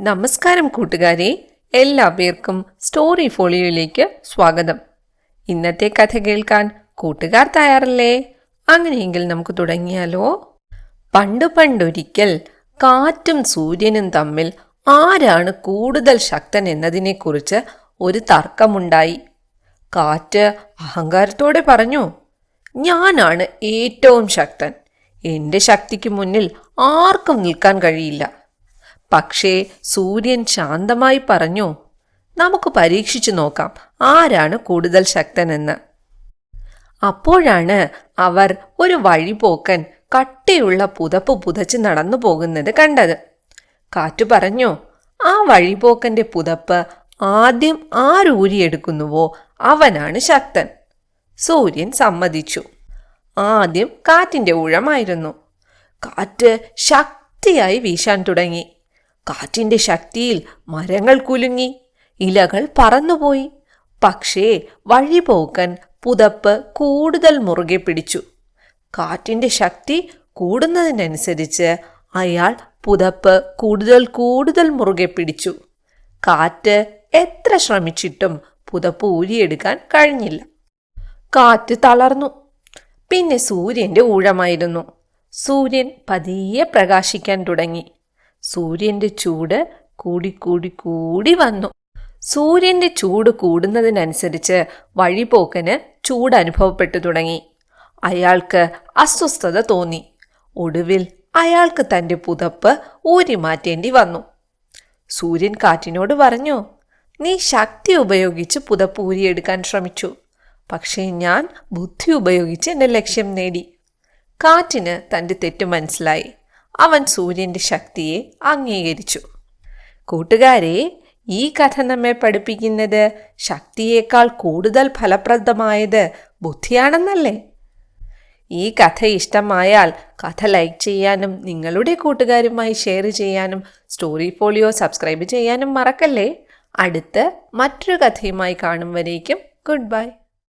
നമസ്കാരം കൂട്ടുകാരെ എല്ലാ പേർക്കും സ്റ്റോറി ഫോളിയോയിലേക്ക് സ്വാഗതം. ഇന്നത്തെ കഥ കേൾക്കാൻ കൂട്ടുകാർ തയ്യാറല്ലേ? അങ്ങനെയെങ്കിൽ നമുക്ക് തുടങ്ങിയാലോ? പണ്ട് പണ്ടൊരിക്കൽ കാറ്റും സൂര്യനും തമ്മിൽ ആരാണ് കൂടുതൽ ശക്തൻ എന്നതിനെക്കുറിച്ച് ഒരു തർക്കമുണ്ടായി. കാറ്റ് അഹങ്കാരത്തോടെ പറഞ്ഞു ഞാനാണ് ഏറ്റവും ശക്തൻ. എന്റെ ശക്തിക്ക് മുന്നിൽ ആർക്കും നിൽക്കാൻ കഴിയില്ല. പക്ഷേ സൂര്യൻ ശാന്തമായി പറഞ്ഞു നമുക്ക് പരീക്ഷിച്ചു നോക്കാം ആരാണ് കൂടുതൽ ശക്തനെന്ന്. അപ്പോഴാണ് അവർ ഒരു വഴിപോക്കൻ കട്ടിയുള്ള പുതപ്പ് പുതച്ച് നടന്നു പോകുന്നത് കണ്ടത്. കാറ്റു പറഞ്ഞു ആ വഴിപോക്കന്റെ പുതപ്പ് ആദ്യം ആരൂരിയെടുക്കുന്നുവോ അവനാണ് ശക്തൻ. സൂര്യൻ സമ്മതിച്ചു. ആദ്യം കാറ്റിന്റെ ഊഴമായിരുന്നു കാറ്റ് ശക്തിയായി വീശാൻ തുടങ്ങി. കാറ്റിന്റെ ശക്തിയിൽ മരങ്ങൾ കുലുങ്ങി ഇലകൾ പറന്നുപോയി. പക്ഷേ വഴിപോക്കൻ പുതപ്പ് കൂടുതൽ മുറുകെ പിടിച്ചു. കാറ്റിന്റെ ശക്തി കൂടുന്നതിനനുസരിച്ച് അയാൾ പുതപ്പ് കൂടുതൽ കൂടുതൽ മുറുകെ പിടിച്ചു. കാറ്റ് എത്ര ശ്രമിച്ചിട്ടും പുതപ്പ് ഊരിയെടുക്കാൻ കഴിഞ്ഞില്ല. കാറ്റ് തളർന്നു. പിന്നെ സൂര്യന്റെ ഊഴമായിരുന്നു. സൂര്യൻ പതിയെ പ്രകാശിക്കാൻ തുടങ്ങി. സൂര്യന്റെ ചൂട് കൂടിക്കൂടി കൂടി വന്നു. സൂര്യന്റെ ചൂട് കൂടുന്നതിനനുസരിച്ച് വഴിപോക്കന് ചൂട് അനുഭവപ്പെട്ടു തുടങ്ങി. അയാൾക്ക് അസ്വസ്ഥത തോന്നി. ഒടുവിൽ അയാൾക്ക് തന്റെ പുതപ്പ് ഊരി മാറ്റേണ്ടി വന്നു. സൂര്യൻ കാറ്റിനോട് പറഞ്ഞു നീ ശക്തി ഉപയോഗിച്ച് പുതപ്പ് ഊരിയെടുക്കാൻ ശ്രമിച്ചു. പക്ഷേ ഞാൻ ബുദ്ധി ഉപയോഗിച്ച് എന്റെ ലക്ഷ്യം നേടി. കാറ്റിന് തന്റെ തെറ്റ് മനസ്സിലായി. അവൻ സൂര്യന്റെ ശക്തിയെ അംഗീകരിച്ചു. കൂട്ടുകാരെ ഈ കഥ നമ്മെ പഠിപ്പിക്കുന്നത് ശക്തിയേക്കാൾ കൂടുതൽ ഫലപ്രദമായത് ബുദ്ധിയാണെന്നല്ലേ? ഈ കഥ ഇഷ്ടമായാൽ കഥ ലൈക്ക് ചെയ്യാനും നിങ്ങളുടെ കൂട്ടുകാരുമായി ഷെയർ ചെയ്യാനും സ്റ്റോറി ഫോളിയോ സബ്സ്ക്രൈബ് ചെയ്യാനും മറക്കല്ലേ? അടുത്ത് മറ്റൊരു കഥയുമായി കാണും വരേക്കും. Good bye.